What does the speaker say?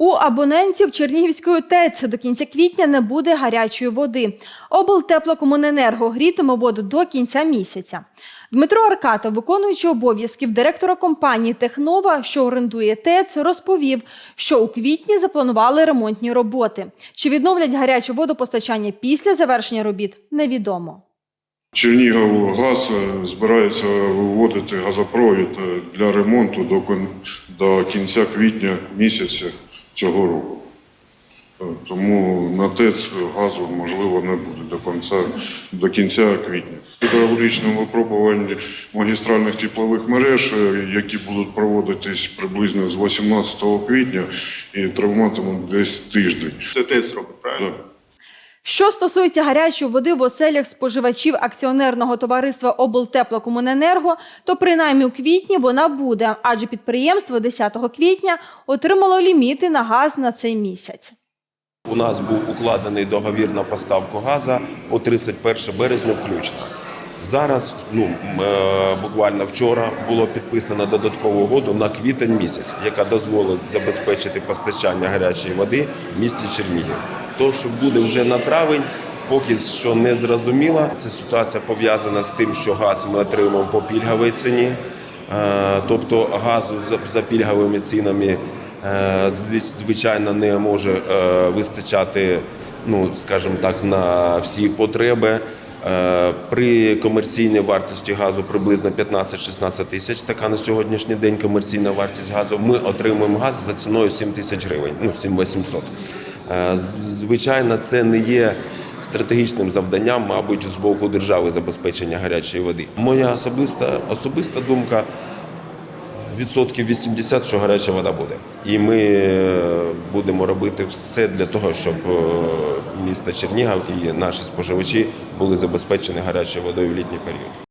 У абонентів Чернігівської ТЕЦ до кінця квітня не буде гарячої води. Облтеплокомуненерго грітиме воду до кінця місяця. Дмитро Аркатов, виконуючий обов'язків директора компанії Технова, що орендує ТЕЦ, розповів, що у квітні запланували ремонтні роботи. Чи відновлять гаряче водопостачання після завершення робіт, невідомо. Чернігов газ е, збирається виводити газопровід е, для ремонту до кінця квітня місяця цього року. Е, Тому на ТЕЦ газу можливо не буде до кінця, до кінця квітня. Гідравлічне випробування магістральних теплових мереж, е, які будуть проводитись приблизно з 18 квітня і триватимуть десь тиждень. Це ТЕЦ робить, правильно? Що стосується гарячої води в оселях споживачів акціонерного товариства Облтеплокомуненерго, то принаймні у квітні вона буде, адже підприємство 10 квітня отримало ліміти на газ на цей місяць. У нас був укладений договір на поставку газу по 31 березня включно. Зараз, ну е, буквально вчора, було підписано додаткову угоду на квітень місяць, яка дозволить забезпечити постачання гарячої води в місті Чернігів. То, що буде вже на травень, поки що не зрозуміло. Ця ситуація пов'язана з тим, що газ ми отримуємо по пільговій ціні. Е, Тобто газу за- пільговими цінами е, звичайно не може е, вистачати, ну скажімо так, на всі потреби. При комерційній вартості газу приблизно 15-16 тисяч, така на сьогоднішній день комерційна вартість газу. Ми отримуємо газ за ціною 7 тисяч гривень, ну 7800. Е, з- Звичайно, це не є стратегічним завданням, мабуть, з боку держави забезпечення гарячої води. Моя особиста особиста думка відсотків 80, що гаряча вода буде. І ми е, будемо робити все для того, щоб е, місто Чернігів і наші споживачі були забезпечені гарячою водою в літній період.